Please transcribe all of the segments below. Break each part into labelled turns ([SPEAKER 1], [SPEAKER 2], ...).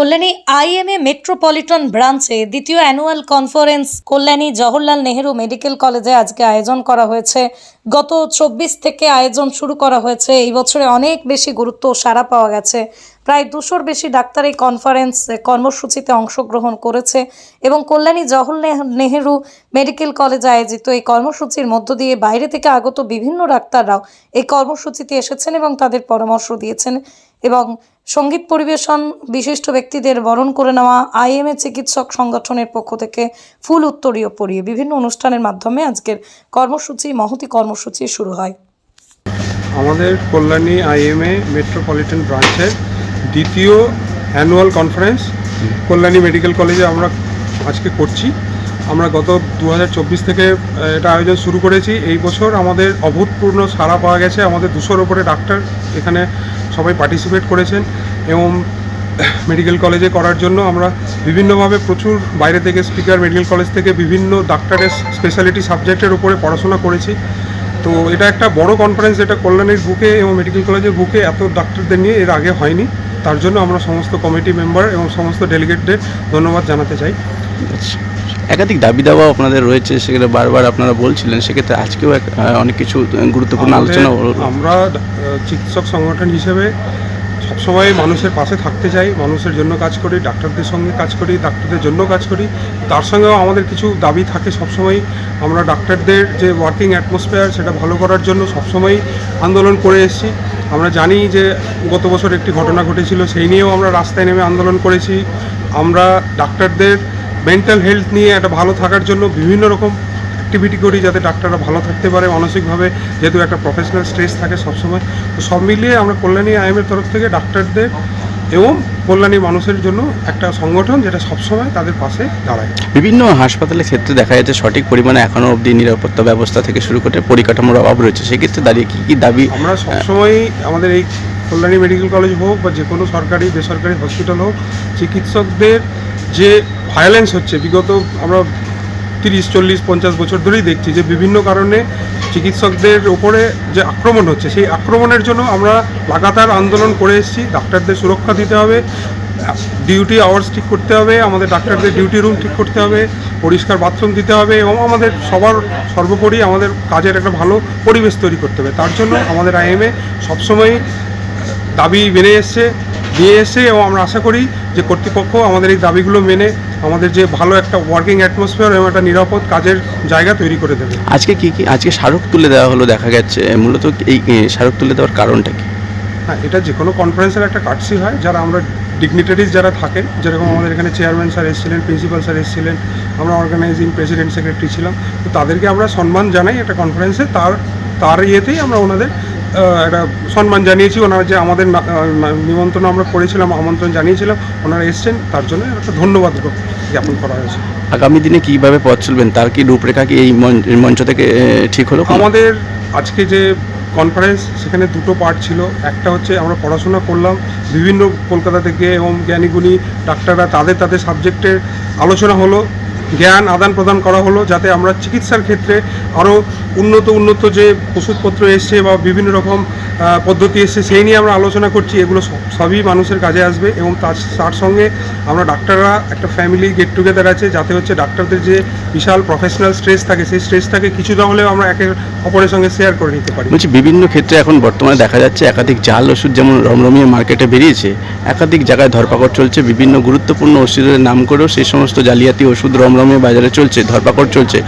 [SPEAKER 1] Kalyani IMA metropolitan ব্রাঞ্চে দ্বিতীয় annual conference Kalyani Jawaharlal Nehru medical কলেজে আজকে আয়োজন করা হয়েছে। গত চব্বিশ থেকে আয়োজন শুরু করা হয়েছে। এই বছরে অনেক বেশি গুরুত্ব সাড়া পাওয়া গেছে। প্রায় দুশোর বেশি ডাক্তার এই কনফারেন্স কর্মসূচিতে অংশগ্রহণ করেছে এবং কল্যাণী জওহরলাল নেহেরু মেডিকেল কলেজে আয়োজিত এই কর্মসূচির মধ্য দিয়ে বাইরে থেকে আগত বিভিন্ন ডাক্তাররাও এই কর্মসূচিতে এসেছেন এবং তাদের পরামর্শ দিয়েছেন। এবং সংগীত পরিবেশন বিশিষ্ট ব্যক্তিদের বরণ করে নেওয়া আইএমএ চিকিৎসক সংগঠনের পক্ষ থেকে ফুল উত্তরীয় পরিয়ে বিভিন্ন অনুষ্ঠানের মাধ্যমে আজকের কর্মসূচি, মহতি কর্মসূচি শুরু হয়।
[SPEAKER 2] আমাদের কল্যাণী আইএমএ মেট্রোপলিটন ব্রাঞ্চের দ্বিতীয় অ্যানুয়াল কনফারেন্স কল্যাণী মেডিকেল কলেজে আমরা আজকে করছি। আমরা গত দু হাজার চব্বিশ থেকে এটা আয়োজন শুরু করেছি। এই বছর আমাদের অভূতপূর্ণ সাড়া পাওয়া গেছে। আমাদের দুশোর ওপরে ডাক্তার এখানে সবাই পার্টিসিপেট করেছেন এবং মেডিকেল কলেজে করার জন্য আমরা বিভিন্নভাবে প্রচুর বাইরে থেকে স্পিকার মেডিকেল কলেজ থেকে বিভিন্ন ডাক্তারের স্পেশালিটি সাবজেক্টের উপরে পড়াশোনা করেছি। তো এটা একটা বড় কনফারেন্স যেটা কল্যাণীর বুকে এবং মেডিকেল কলেজের বুকে এত ডাক্তারদের নিয়ে এর আগে হয়নি। তার জন্য আমরা সমস্ত কমিটি মেম্বার এবং সমস্ত ডেলিগেটদের ধন্যবাদ জানাতে চাই।
[SPEAKER 3] একাধিক দাবি দাওয়া আপনাদের রয়েছে সেগুলো বারবার আপনারা বলছিলেন সেক্ষেত্রে আজকেও এক- অনেক কিছু গুরুত্বপূর্ণ আলোচনা
[SPEAKER 2] আমরা চিকিৎসক সংগঠন হিসেবে সবসময় মানুষের পাশে থাকতে চাই মানুষের জন্য কাজ করি ডাক্তারদের সঙ্গে কাজ করি ডাক্তারদের জন্য কাজ করি। তার সঙ্গেও আমাদের কিছু দাবি থাকে সবসময় আমরা ডাক্তারদের যে ওয়ার্কিং অ্যাটমসফিয়ার সেটা ভালো করার জন্য সবসময় আন্দোলন করে এসেছি। আমরা জানি যে গত বছর একটি ঘটনা ঘটেছিল সেই নিয়েও আমরা রাস্তায় নেমে আন্দোলন করেছি। আমরা ডাক্তারদের মেন্টাল হেলথ নিয়ে একটা ভালো থাকার জন্য বিভিন্ন রকম অ্যাক্টিভিটি করি যাতে ডাক্তাররা ভালো থাকতে পারে মানসিকভাবে যেহেতু একটা প্রফেশনাল স্ট্রেস থাকে সবসময়। তো সব মিলিয়ে আমরা কল্যাণী আইএমের তরফ থেকে ডাক্তারদের এবং কল্যাণী মানুষের জন্য একটা সংগঠন যেটা সবসময় তাদের পাশে দাঁড়ায়।
[SPEAKER 3] বিভিন্ন হাসপাতালের ক্ষেত্রে দেখা যাচ্ছে সঠিক পরিমাণে এখনও অবধি নিরাপত্তা ব্যবস্থা থেকে শুরু করে পরিকাঠামোর অভাব রয়েছে। সেক্ষেত্রে দাঁড়িয়ে কী কী দাবি
[SPEAKER 2] আমরা সবসময় আমাদের এই কল্যাণী মেডিকেল কলেজ হোক বা যে কোনো সরকারি বেসরকারি হসপিটাল হোক চিকিৎসকদের যে ভায়োলেন্স হচ্ছে। বিগত আমরা তিরিশ, চল্লিশ, পঞ্চাশ বছর ধরেই দেখছি যে বিভিন্ন কারণে চিকিৎসকদের ওপরে যে আক্রমণ হচ্ছে, সেই আক্রমণের জন্য আমরা লাগাতার আন্দোলন করে এসেছি। ডাক্তারদের সুরক্ষা দিতে হবে, ডিউটি আওয়ার্স ঠিক করতে হবে, আমাদের ডাক্তারদের ডিউটি রুম ঠিক করতে হবে, পরিষ্কার বাথরুম দিতে হবে এবং আমাদের সবার সর্বোপরি আমাদের কাজের একটা ভালো পরিবেশ তৈরি করতে হবে। তার জন্য আমাদের আইএমএ সবসময় দাবি বেড়ে এসছে। দিয়ে এসে এবং আমরা আশা করি যে কর্তৃপক্ষ আমাদের এই দাবিগুলো মেনে আমাদের যে ভালো একটা ওয়ার্কিং অ্যাটমসফিয়ার এবং একটা নিরাপদ কাজের জায়গা তৈরি করে দেবে।
[SPEAKER 3] আজকে কি কি আজকে স্মারক তুলে দেওয়া হলো দেখা গেছে মূলত এই স্মারক তুলে দেওয়ার কারণটা কি?
[SPEAKER 2] হ্যাঁ এটা যে কোনো কনফারেন্সের একটা কাটসি হয় যারা আমরা ডিগনিটারিজ যারা থাকেন যেরকম আমাদের এখানে চেয়ারম্যান স্যার এসেছিলেন প্রিন্সিপাল স্যার এসেছিলেন আমরা অর্গানাইজিং প্রেসিডেন্ট সেক্রেটারি ছিলাম তো তাদেরকে আমরা সম্মান জানাই একটা কনফারেন্সে তার তার ইয়েতেই আমরা ওনাদের একটা সম্মান জানিয়েছি ওনারা যে আমাদের নিমন্ত্রণ আমরা করেছিলাম আমন্ত্রণ জানিয়েছিলাম ওনারা এসছেন তার জন্য একটা ধন্যবাদ জ্ঞাপন করা হয়েছে।
[SPEAKER 3] আগামী দিনে কীভাবে পথ চলবেন? তার কি রূপরেখা কি এই মঞ্চ- থেকে ঠিক হলো
[SPEAKER 2] আমাদের আজকে যে কনফারেন্স সেখানে দুটো পার্ট ছিল। একটা হচ্ছে আমরা পড়াশোনা করলাম বিভিন্ন কলকাতা থেকে এবং জ্ঞানীগুণী ডাক্তাররা তাদের তাদের সাবজেক্টের আলোচনা হলো। জ্ঞান আদান প্রদান করা হলো যাতে আমরা চিকিৎসার ক্ষেত্রে আরও উন্নত উন্নত যে ওষুধপত্র এসছে বা বিভিন্ন রকম পদ্ধতি এসছে, সেই নিয়ে আমরা আলোচনা করছি। এগুলো সব- সবই মানুষের কাজে আসবে এবং তার তার সঙ্গে আমরা ডাক্তাররা একটা ফ্যামিলি গেট টুগেদার আছে যাতে হচ্ছে ডাক্তারদের যে বিশাল প্রফেশনাল স্ট্রেস থাকে, সেই স্ট্রেসটাকে কিছুটা হলেও আমরা একে অপরের সঙ্গে শেয়ার করে নিতে পারি।
[SPEAKER 3] বলছি, বিভিন্ন ক্ষেত্রে এখন বর্তমানে দেখা যাচ্ছে একাধিক জাল ওষুধ যেমন রমরমিয়ে মার্কেটে বেরিয়েছে, একাধিক জায়গায় ধরপাকড় চলছে, বিভিন্ন গুরুত্বপূর্ণ ওষুধের নাম করেও সেই সমস্ত জালিয়াতি ওষুধ রমরমিয়ে বাজারে চলছে ধরপাকড় চলছে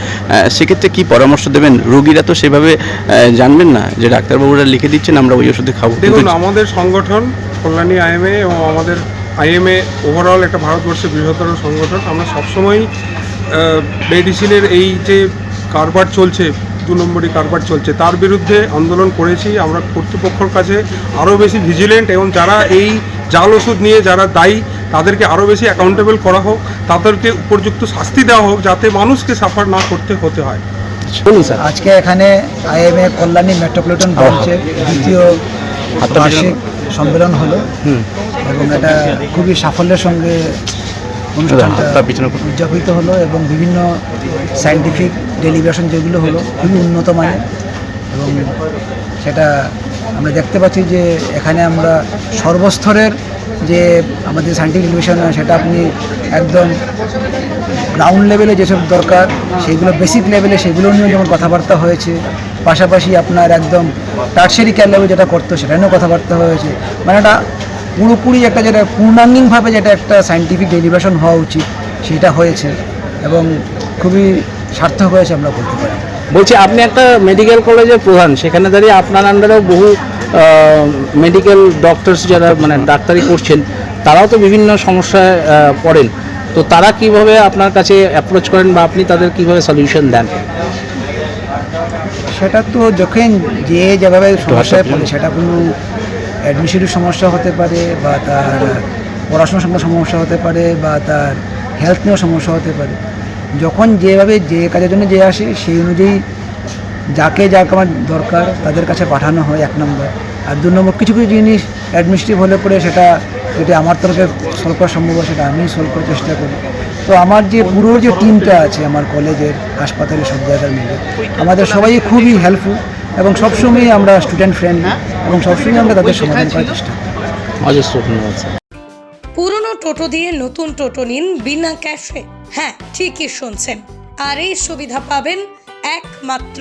[SPEAKER 3] সেক্ষেত্রে কি পরামর্শ দেবেন? রোগীরা তো সেভাবে জানবেন না যে ডাক্তারবাবুরা লিখে দিচ্ছেন আমরা ওই ওষুধে খাব।
[SPEAKER 2] দেখুন আমাদের সংগঠন কল্যাণী আইএমএ এবং আমাদের আইএমএ ওভারঅল একটা ভারতবর্ষের বৃহত্তর সংগঠন আমরা সবসময়ই মেডিসিনের এই যে কারবার চলছে দু নম্বরই কারবার চলছে তার বিরুদ্ধে আন্দোলন করেছি আমরা কর্তৃপক্ষর কাছে আরও বেশি ভিজিলেন্ট এবং যারা এই জাল ওষুধ নিয়ে যারা দায়ী তাদেরকে আরও বেশি অ্যাকাউন্টেবল করা হোক তাদেরকে উপযুক্ত শাস্তি দেওয়া হোক যাতে মানুষকে সাফার না করতে হতে হয়।
[SPEAKER 3] বলুন স্যার।
[SPEAKER 4] আজকে এখানে আইএমএ কল্যাণী মেট্রোপলিটন ব্রাঞ্চের দ্বিতীয় বার্ষিক সম্মেলন হলো। এবং এটা খুবই সাফল্যের সঙ্গে উদযাপিত হলো এবং বিভিন্ন সায়েন্টিফিক ডেলিভারেশন যেগুলো হলো খুবই উন্নত মানের। এবং সেটা আমরা দেখতে পাচ্ছি যে এখানে আমরা সর্বস্তরের যে আমাদের সাইন্টিফিক ইনোভেশন সেটা আপনি একদম গ্রাউন্ড লেভেলে যেসব দরকার, সেগুলো বেসিক লেভেলে সেগুলো নিয়েও যেমন কথাবার্তা হয়েছে, পাশাপাশি আপনার একদম টার্সারি কেয়ার লেভেলে যেটা করতো, সেটা নিয়েও কথাবার্তা হয়েছে। মানে একটা পুরোপুরি একটা যেটা পূর্ণাঙ্গিকভাবে যেটা একটা সাইন্টিফিক ডেলিভারেশন হওয়া উচিত, সেটা হয়েছে এবং খুবই সার্থক হয়েছে আমরা বলতে পারি।
[SPEAKER 5] বলছি, আপনি একটা মেডিকেল কলেজের প্রধান, সেখানে দাঁড়িয়ে আপনার আন্ডারেও বহু মেডিকেল ডক্টরস যারা মানে ডাক্তারি করছেন তারাও তো বিভিন্ন সমস্যায় পড়েন। তো তারা কীভাবে আপনার কাছে অ্যাপ্রোচ করেন বা আপনি তাদের কীভাবে সলিউশন দেন?
[SPEAKER 4] সেটা তো যখন যে যেভাবে সমস্যায় পড়ে সেটা কোনো অ্যাডমিশনের সমস্যা হতে পারে বা তার পড়াশোনার সঙ্গে সমস্যা হতে পারে বা তার হেলথ নিয়েও সমস্যা হতে পারে। যখন যেভাবে যে কাজের জন্য যে আসে সেই অনুযায়ী যাকে যাকে আমার দরকার তাদের কাছে পাঠানো হয় এক নম্বর। আর দু নম্বর কিছু কিছু জিনিস অ্যাডমিনিস্ট্রেটিভ হলে পরে সেটা যদি আমার তরফে সলভ করা সম্ভব হয় সেটা আমি সলভ করার চেষ্টা করি। তো আমার যে পুরো যে টিমটা আছে আমার কলেজের হাসপাতালে সব জায়গার মিলে আমাদের সবাই খুবই হেল্পফুল এবং সবসময়ই আমরা স্টুডেন্ট ফ্রেন্ডলি এবং সবসময় আমরা তাদের সমাধান করার চেষ্টা করি।
[SPEAKER 1] পুরনো টোটো দিয়ে নতুন টোটো নিন বিনা ক্যাশে হ্যাঁ ঠিকই শুনছেন। আর এই সুবিধা পাবেন একমাত্র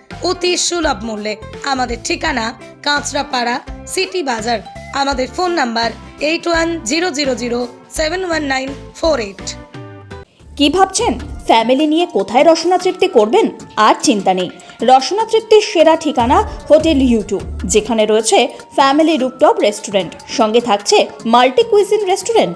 [SPEAKER 1] অতি সুলভ মূল্যে। আমাদের ঠিকানা কাঁচরাপাড়া সিটি বাজার। আমাদের phone number eight one zero zero zero seven one nine four eight.
[SPEAKER 6] কি ভাবছেন? ফ্যামিলি নিয়ে কোথায় রসনা তৃপ্তি করবেন? আর চিন্তা নেই। রসনা তৃপ্তির সেরা ঠিকানা হোটেল ইউটিউব যেখানে রয়েছে ফ্যামিলি রুপটপ রেস্টুরেন্ট। সঙ্গে থাকছে multi cuisine restaurant.